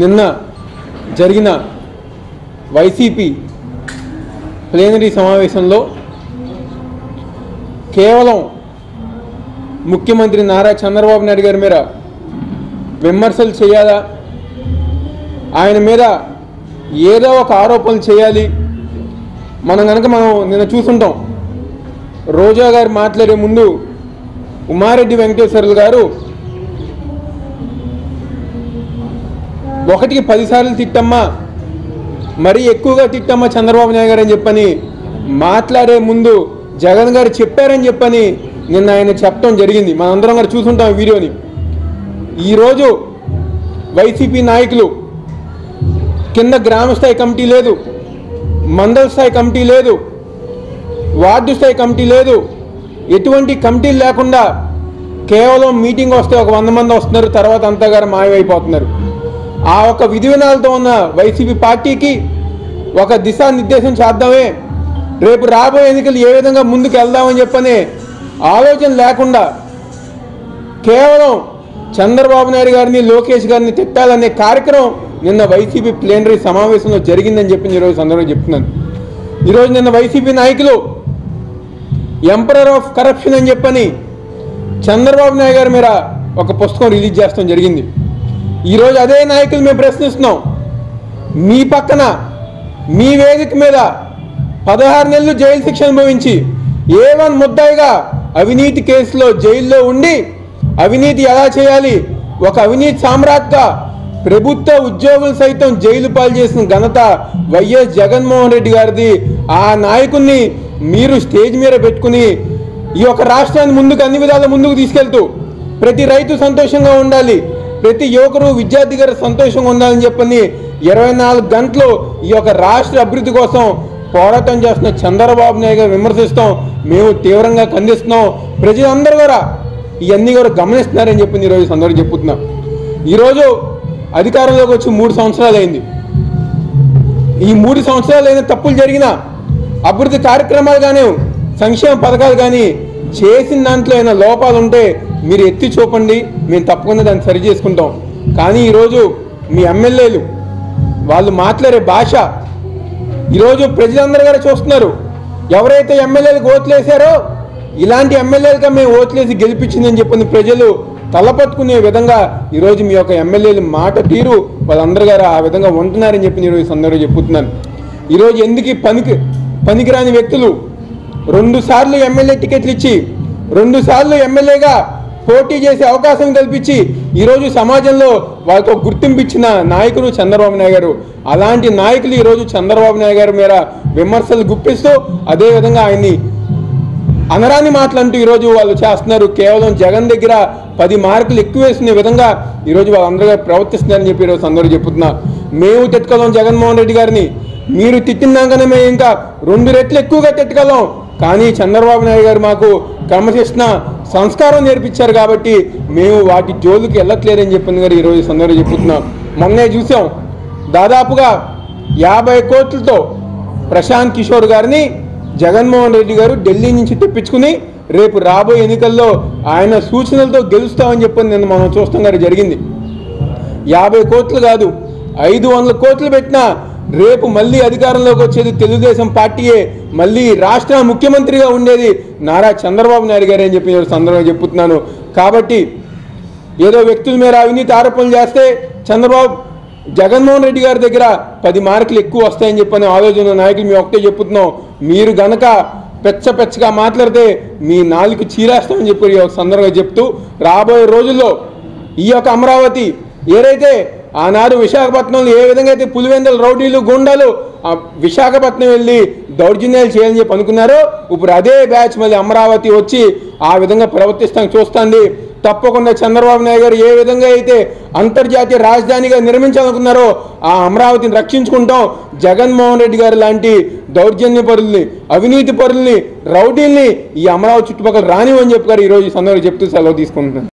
నిన్న జరిగిన YCP plenary సమావేశంలో కేవలం ముఖ్యమంత్రి నారా చంద్రబాబు నాయుడు గారి మీద విమర్శలు చేయాలా? ఆయన మీద ఏదో ఒక ఆరోపణలు చేయాలి? మనం కనుక మనం నిన్న చూసుంటాం. రోజా గారు మాట్లాడే ముందు ఉమారెడ్డి వెంకటేశ్వర్లు గారు ఒకటికి పదిసార్లు తిట్టమ్మా. మరీ ఎక్కువగా తిట్టమ్మా చంద్రబాబు నాయుడు గారు అని చెప్పని. మాట్లాడే ముందు జగన్ గారు చెప్పారని చెప్పని నిన్న ఆయన చెప్పడం జరిగింది. మనందరం గారు చూసుంటాం వీడియోని. ఈరోజు వైసీపీ నాయకులు కింద గ్రామ స్థాయి కమిటీ లేదు. మండల స్థాయి కమిటీ లేదు. వార్డు స్థాయి కమిటీ లేదు. ఎటువంటి కమిటీలు లేకుండా కేవలం మీటింగ్ వస్తే ఒక వంద మంది వస్తున్నారు. తర్వాత అంతా గారు మాయమైపోతున్నారు. ఆ ఒక విధి వినాలతో ఉన్న వైసీపీ పార్టీకి ఒక దిశానిర్దేశం చేద్దామే. రేపు రాబోయే ఎన్నికలు ఏ విధంగా ముందుకు వెళ్దామని చెప్పని ఆలోచన లేకుండా కేవలం చంద్రబాబు నాయుడు గారిని లోకేష్ గారిని తిట్టాలనే కార్యక్రమం నిన్న వైసీపీ ప్లేనరీ సమావేశంలో జరిగిందని చెప్పి ఈరోజు సందర్భంగా చెప్తున్నాను. ఈరోజు నిన్న వైసీపీ నాయకులు ఎంపరర్ ఆఫ్ కరప్షన్ అని చెప్పని చంద్రబాబు నాయుడు గారి మీద ఒక పుస్తకం రిలీజ్ చేస్తాం జరిగింది. ఈరోజు అదే నాయకులు మేము ప్రశ్నిస్తున్నాం. మీ పక్కన మీ వేదిక మీద పదహారు నెలలు జైలు శిక్ష అనుభవించి ఏ వన్ ముద్దాయిగా అవినీతి కేసులో జైల్లో ఉండి అవినీతి ఎలా చేయాలి? ఒక అవినీతి సామ్రాట్గా ప్రభుత్వ ఉద్యోగులు సైతం జైలు పాలు చేసిన ఘనత వైఎస్ జగన్మోహన్ రెడ్డి గారిది. ఆ నాయకుడిని మీరు స్టేజ్ మీద పెట్టుకుని ఈ యొక్క రాష్ట్రాన్ని ముందుకు అన్ని విధాల ముందుకు తీసుకెళ్తూ ప్రతి రైతు సంతోషంగా ఉండాలి. ప్రతి యువకుడు విద్యార్థి గారు సంతోషంగా ఉండాలని చెప్పని ఇరవై నాలుగు గంటలు ఈ యొక్క రాష్ట్ర అభివృద్ధి కోసం పోరాటం చేస్తున్న చంద్రబాబు నాయుడు విమర్శిస్తాం. మేము తీవ్రంగా ఖండిస్తున్నాం. ప్రజలందరూ కూడా ఇవన్నీ కూడా గమనిస్తున్నారని చెప్పింది ఈరోజు సందర్భం చెప్పుతున్నాం. ఈరోజు అధికారంలోకి వచ్చి మూడు సంవత్సరాలు అయింది. ఈ మూడు సంవత్సరాలు అయిన తప్పులు జరిగిన అభివృద్ధి కార్యక్రమాలు కానీ సంక్షేమ పథకాలు కానీ చేసిన దాంట్లో అయినా లోపాలు ఉంటే మీరు ఎత్తి చూపండి మేము తప్పకుండా దాన్ని సరి చేసుకుంటాం. కానీ ఈరోజు మీ ఎమ్మెల్యేలు వాళ్ళు మాట్లాడే భాష ఈరోజు ప్రజలందరూ కూడా చూస్తున్నారు. ఎవరైతే ఎమ్మెల్యేలకు ఓట్లేసారో ఇలాంటి ఎమ్మెల్యేలుగా మేము ఓట్లేసి గెలిపించిందని చెప్పిన ప్రజలు తలపట్టుకునే విధంగా ఈరోజు మీ యొక్క ఎమ్మెల్యేలు మాట తీరు వాళ్ళందరూ గారు ఆ విధంగా ఉంటున్నారని చెప్పి నేను ఈ సందర్భంగా చెప్పుతున్నాను. ఈరోజు ఎందుకు పనికి పనికిరాని వ్యక్తులు రెండు సార్లు ఎమ్మెల్యే టికెట్లు ఇచ్చి రెండు సార్లు ఎమ్మెల్యేగా పోటీ చేసే అవకాశం కల్పించి ఈరోజు సమాజంలో వాళ్ళకు గుర్తింపు ఇచ్చిన నాయకుడు చంద్రబాబు నాయుడు గారు. అలాంటి నాయకులు ఈరోజు చంద్రబాబు నాయుడు గారి మీద విమర్శలు గుప్పిస్తూ అదేవిధంగా ఆయన్ని అనరాని మాటలంటూ ఈరోజు వాళ్ళు చేస్తున్నారు. కేవలం జగన్ దగ్గర పది మార్కులు ఎక్కువ వేసిన విధంగా ఈరోజు వాళ్ళందరూ ప్రవర్తిస్తున్నారని చెప్పి ఈరోజు అందరూ చెప్తున్నా. మేము తిట్టుకోలేం జగన్మోహన్ రెడ్డి గారిని. మీరు తిట్టినాకనే మేము ఇంకా రెండు రెట్లు ఎక్కువగా తిట్టుకోలేం కానీ చంద్రబాబు నాయుడు గారు మాకు క్రమశిక్షణ సంస్కారం నేర్పించారు కాబట్టి మేము వాటి జోలికి వెళ్ళట్లేదని చెప్పింది గారు ఈరోజు సందర్భంగా చెప్పుతున్నాం మొన్నే చూసాం. దాదాపుగా యాభై కోట్లతో ప్రశాంత్ కిషోర్ గారిని జగన్మోహన్ రెడ్డి గారు ఢిల్లీ నుంచి తెప్పించుకుని రేపు రాబోయే ఎన్నికల్లో ఆయన సూచనలతో గెలుస్తామని చెప్పింది నిన్న మనం చూస్తాం గారు జరిగింది. యాభై కోట్లు కాదు ఐదు వందల కోట్లు పెట్టినా రేపు మళ్ళీ అధికారంలోకి వచ్చేది తెలుగుదేశం పార్టీయే మళ్ళీ రాష్ట్ర ముఖ్యమంత్రిగా ఉండేది నారా చంద్రబాబు నాయుడు గారే అని చెప్పి సందర్భంగా చెప్పుతున్నాను. కాబట్టి ఏదో వ్యక్తుల మీద అవినీతి ఆరోపణలు చేస్తే చంద్రబాబు జగన్మోహన్ రెడ్డి గారి దగ్గర పది మార్కులు ఎక్కువ వస్తాయని చెప్పని ఆలోచన నాయకులు మేము ఒకటే చెప్తున్నాం మీరు గనక పెచ్చ పెచ్చగా మాట్లాడితే మీ నాలుగు చీరేస్తామని చెప్పి ఒక సందర్భంగా చెప్తూ రాబోయే రోజుల్లో ఈ యొక్క అమరావతి ఏదైతే ఆనాడు విశాఖపట్నంలో ఏ విధంగా అయితే పులివెందల రౌడీలు గుండాలు విశాఖపట్నం వెళ్ళి దౌర్జన్యాలు చేయాలని చెప్పి అనుకున్నారో ఇప్పుడు అదే బ్యాచ్ మళ్ళీ అమరావతి వచ్చి ఆ విధంగా ప్రవర్తిస్తాం చూస్తుంది. తప్పకుండా చంద్రబాబు నాయుడు గారు ఏ విధంగా అయితే అంతర్జాతీయ రాజధానిగా నిర్మించాలనుకున్నారో ఆ అమరావతిని రక్షించుకుంటాం. జగన్మోహన్ రెడ్డి గారు లాంటి దౌర్జన్య పరుల్ని అవినీతి పరుల్ని రౌడీల్ని ఈ అమరావతి చుట్టుపక్కల రానివని చెప్పారు ఈరోజు ఈ సందర్భంగా చెప్తూ సెలవు తీసుకుంటున్నాను.